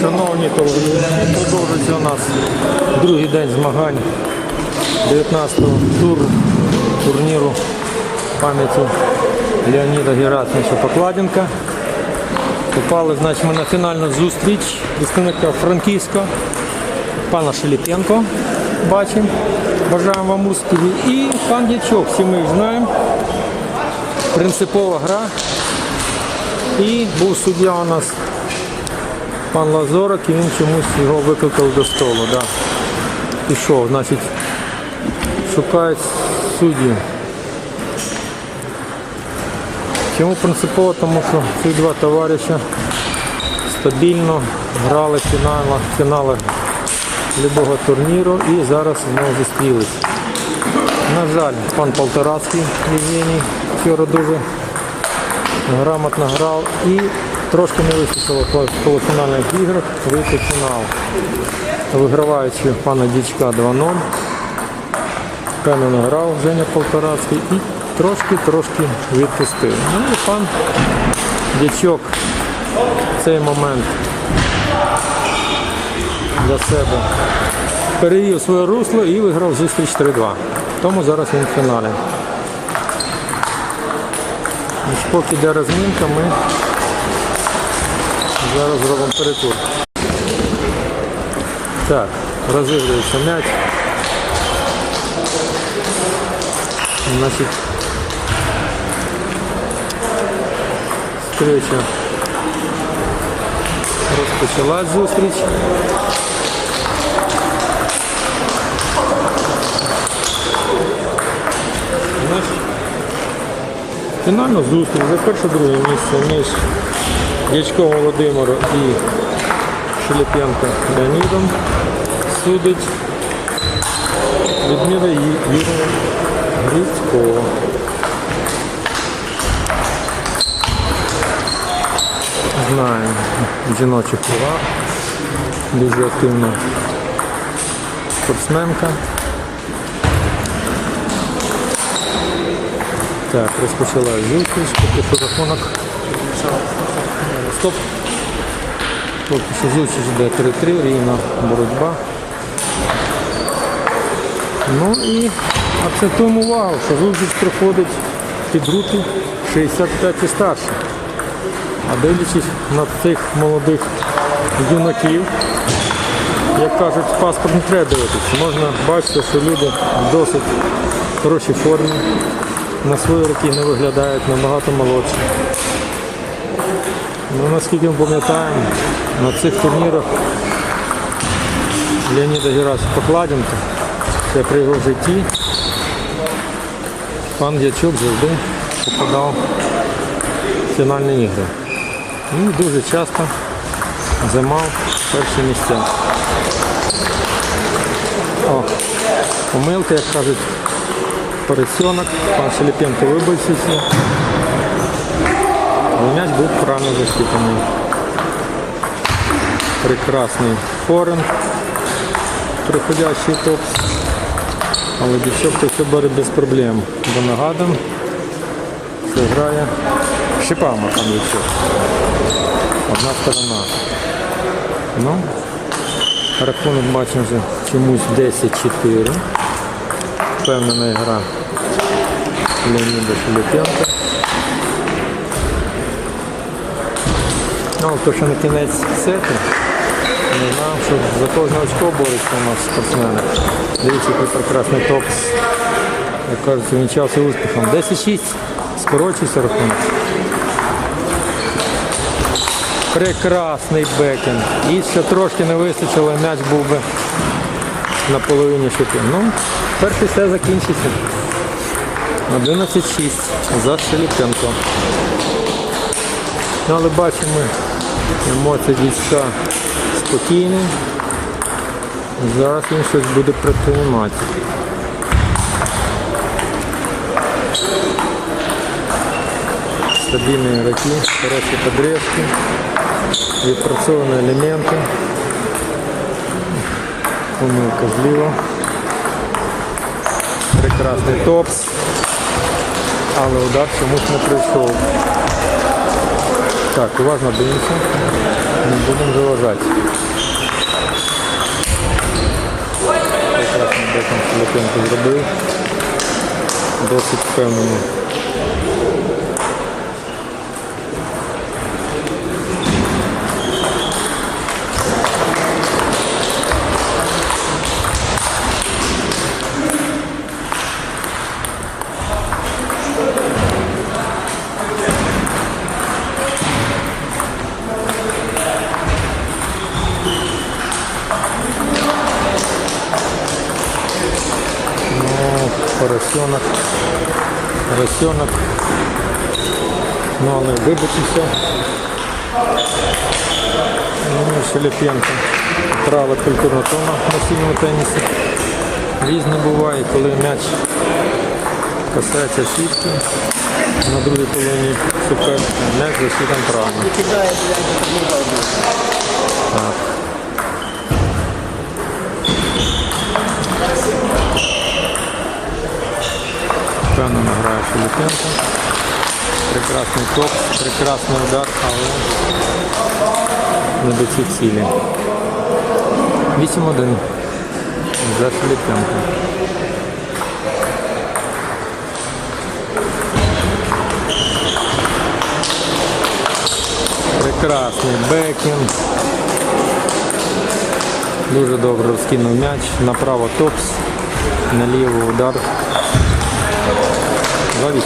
Шановні товариші, продовжується у нас другий день змагань 19-го туру турніру пам'яті Леоніда Герасимовича Покладенка. Попали значить, ми на фінальну зустріч представника Франківська, пана Шеліпенко. Бачимо. Бажаємо вам успіхів. І пан Дячок, всі ми їх знаємо. Принципова гра. І був суддя у нас пан Лазорок, і він чомусь його викликав до столу. Да. Пішов, значить, шукають суддів. Чому принципово? Тому що ці два товариша стабільно грали в фіналах, фіналах любого турніру і зараз знову зустрілись. На жаль, пан Полторацький Євгеній вчора дуже грамотно грав і трошки не вистачило в полуфінальних іграх вийти фінал. Виграваючи пана Дічка 2-0. Впевнено грав Женя Полторацький і трошки-трошки відпустив. Ну і пан Дячок в цей момент для себе перевів своє русло і виграв зустріч 3-2. Тому зараз він в фіналі. Ось Поки йде розмінка, ми зараз зробимо перекур. Так, розігрується м'яч. Значить, встреча розпочалась зустріч. Значить, Фінальну зустріч за перше-друге місце між Дячком Володимиром і Шелепенко Леонідом судить Людмила Юрія Грицького. Знаю жіночих плавах, дуже активна спортсменка. Так, розпочала зустріч, поки що рахунок. Стоп. Поки що зустріч йде 3-3, рівна боротьба. Ну і акцентуємо увагу, що зустріч проходить під руки 65 і старше. А дивлячись на цих молодих юнаків, як кажуть, паспорт не треба дивитися. Можна бачити, що люди в досить хорошій формі, на свої роки не виглядають набагато молодші. Ну, наскільки ми пам'ятаємо, на цих турнірах Леоніда Герасу Покладенка, це при його житті, пан Дячок завжди попадав в фінальні ігри. І дуже часто займав перші місця. О, помилка, як кажуть, поросенок, пан Шелепенко вибився. Але м'яч був правильно засчитаний. Прекрасний форен, приходящий топс. Але дівчок все бере без проблем. Бо нагадам, це грає шипами там дівчок. Одна сторона. Ну, рахунок бачимо чомусь 10-4. Впевнена гра Леоніда Філіпенка. Ну, то, що на кінець сету, не знав, що за кожне очко бореться у нас спортсмени. Дивіться, який прекрасний топс. Як кажуть, вінчався успіхом. 10-6, скорочується рахунок. Прекрасний бекенд. І ще трошки не вистачило, м'яч був би на половині шипів. Ну, перший все закінчиться. 11-6 за Шеліпенко. Ну, але бачимо емоції дійшка спокійні. Зараз він щось буде предприймати. Стабільні ігроки, хороші подрезки, відпрацьовані елементи. Помилка зліва. Прекрасний топс. але удар чомусь не прийшов. Так, уважно дивимося. Не будемо заважати. Прекрасно Філіпенко зробив. Досить впевнено. Ну, поросенок. Поросенок. Ну, але вибитися. Ну, і Філіпенко. Правила культурна тона на сильному тенісі. Різне буває, коли м'яч касається сітки. На другій половині суперника м'яч засідан правильно. Так. Філіпенко. Прекрасний топ, прекрасний удар, але не до цілі. 8-1 за Філіпенко. Прекрасний бекінг. Дуже добре розкинув м'яч. Направо топс, наліво удар. 2-8.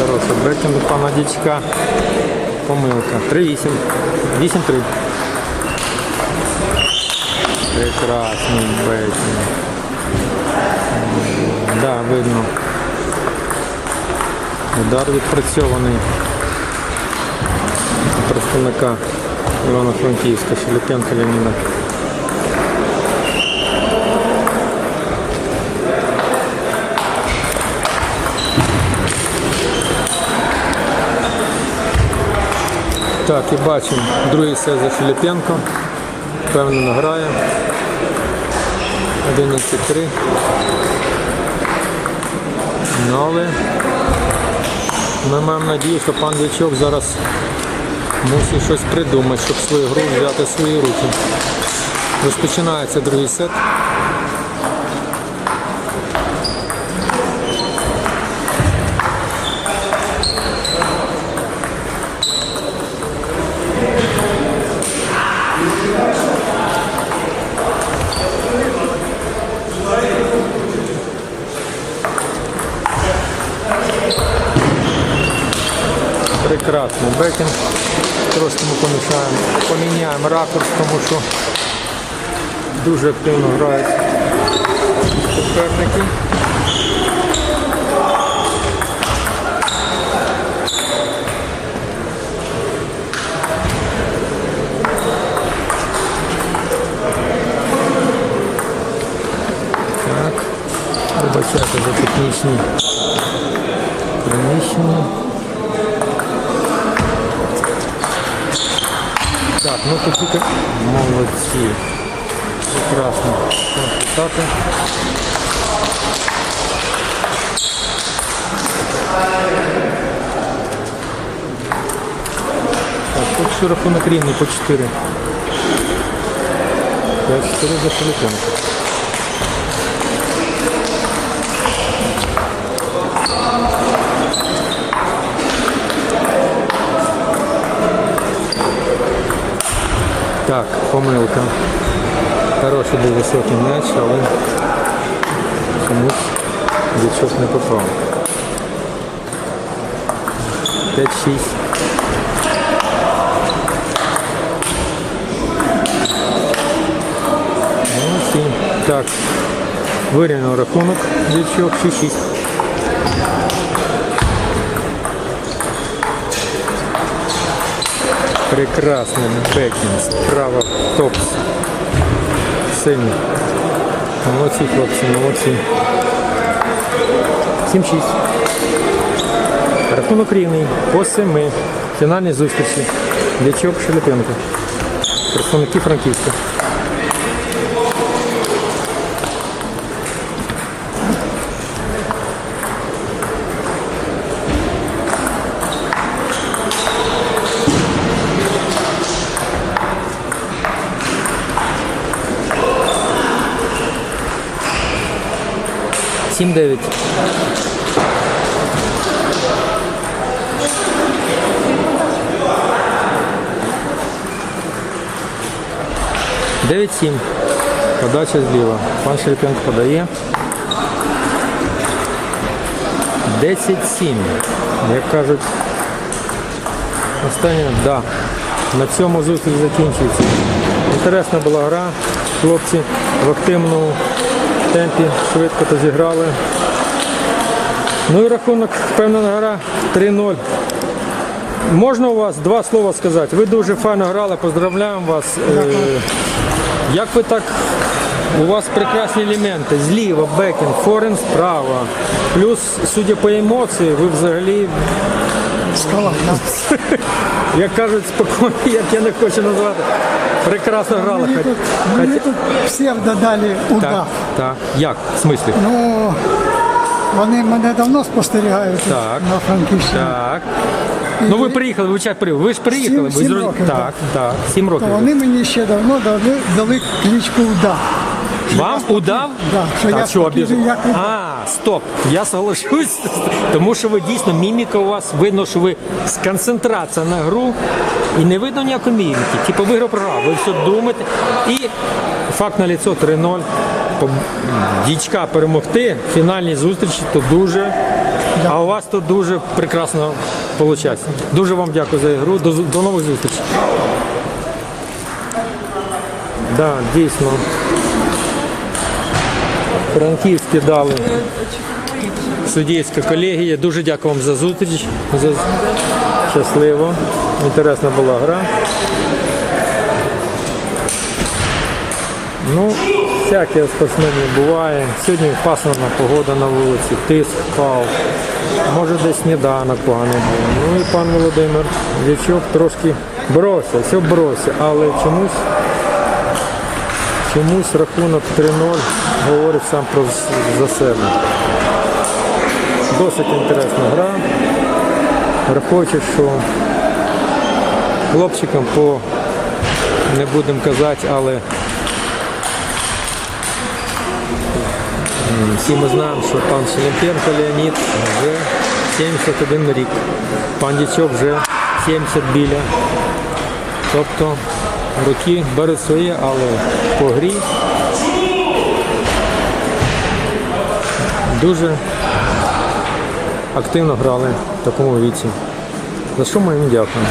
Хороший бекінг у пана дічка. Помилка. 3-8. 8-3. Прекрасний бекінг. Да, видно. Удар відпрацьований представника Івано-Франківська Філіпенка Леоніда. Так, і бачимо другий сет за Філіпенко. Впевнено грає. 11-3. Ну, але ми маємо надію, що пан Дячок зараз мусить щось придумати, щоб свою гру взяти в свої руки. Розпочинається другий сет. Прекрасний бекінг. Трошки ми помішаємо, поміняємо ракурс, тому що дуже активно грають суперники. Так, вибачайте за технічні тільки молодці. Прекрасно. Писати. Так, тут все рахунок рівний по 4. 5-4 за Філіпенко. Так, помилка. Хороший був високий м'яч, але чомусь дічок не попав. 5-6. Молодці. Так, вирівняв рахунок дічок 6-6. Прекрасний бекінг, справа топс. Сильний. Молодці, хлопці, молодці. 7-6. Рахунок рівний. По 7. Фінальні зустрічі. Дячок Шелепенко. Представники Франківська. 7-9. Дев'ять. Подача зліва. Пан Шерпенко подає. 10-7. Як кажуть, останнє, да. На цьому зустріч закінчується. Інтересна була гра. Хлопці в активному темпі швидко то зіграли. Ну і рахунок, впевнена гра 3-0. Можна у вас два слова сказати? Ви дуже файно грали, поздравляємо вас. Е, Як ви так? У вас прекрасні елементи. Зліва, бекінг, форен справа. Плюс, судя по емоції, ви взагалі, Скала, да. як кажуть, спокійно, як я не хочу назвати, прекрасно грали. Мені Хоч- тут, мені тут псевдо дали удав. Так, так. Як? В смислі? Ну, вони мене давно спостерігають Так. на Франківщині. Так. Ну ви приїхали, ви час приїхали. Ви ж приїхали. Сім- ви сім зроз- років, Так, так, сім То років. вони мені ще давно дали, дали кличку удав. Вам удав? Да, що Та я чого спокійний, обіж- як удав. А, стоп. Я соглашусь, тому що ви дійсно міміка у вас видно, що ви сконцентрація на гру і не видно ніякої міміки. Типу виграв програв, ви все думаєте. І факт на ліцо 3-0. По- Дічка перемогти в фінальній зустрічі то дуже. А у вас тут дуже прекрасно виходить. Дуже вам дякую за ігру. До, зу- до нових зустрічей. Да, дійсно. Франківські дали суддівська колегія. Дуже дякую вам за зустріч. За... Щасливо. Інтересна була гра. Ну, всяке спортсменів буває. Сьогодні пасмурна погода на вулиці, тиск впав. Може десь сніданок поганий був. Ну і пан Володимир Дячок трошки боровся, все боровся, але чомусь Чомусь рахунок 3-0 говорить сам про за себе. Досить інтересна гра. Рахуючи, що хлопчикам по не будемо казати, але всі ми знаємо, що пан Шелемпенко Леонід вже 71 рік. Пан Дічок вже 70 біля. Тобто роки беруть своє, але по грі дуже активно грали в такому віці. За що ми їм дякуємо.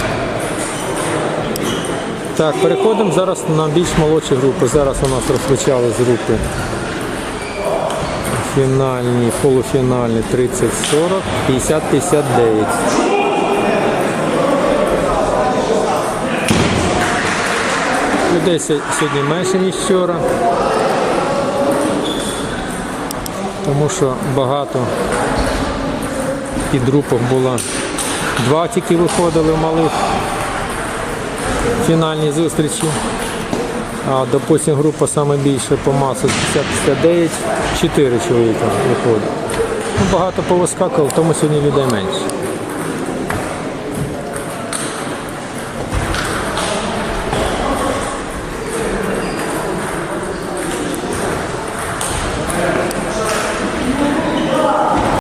Так, переходимо зараз на більш молодші групи. Зараз у нас розпочали з групи фінальні, полуфінальні 30-40, 50-59. Людей сьогодні менше, ніж вчора. Тому що багато під групах було. Два тільки виходили в малих фінальні зустрічі. А допустим, група саме більше по масу 50-59, 4 чоловіка виходить. Ну, багато повискакало, тому сьогодні людей менше.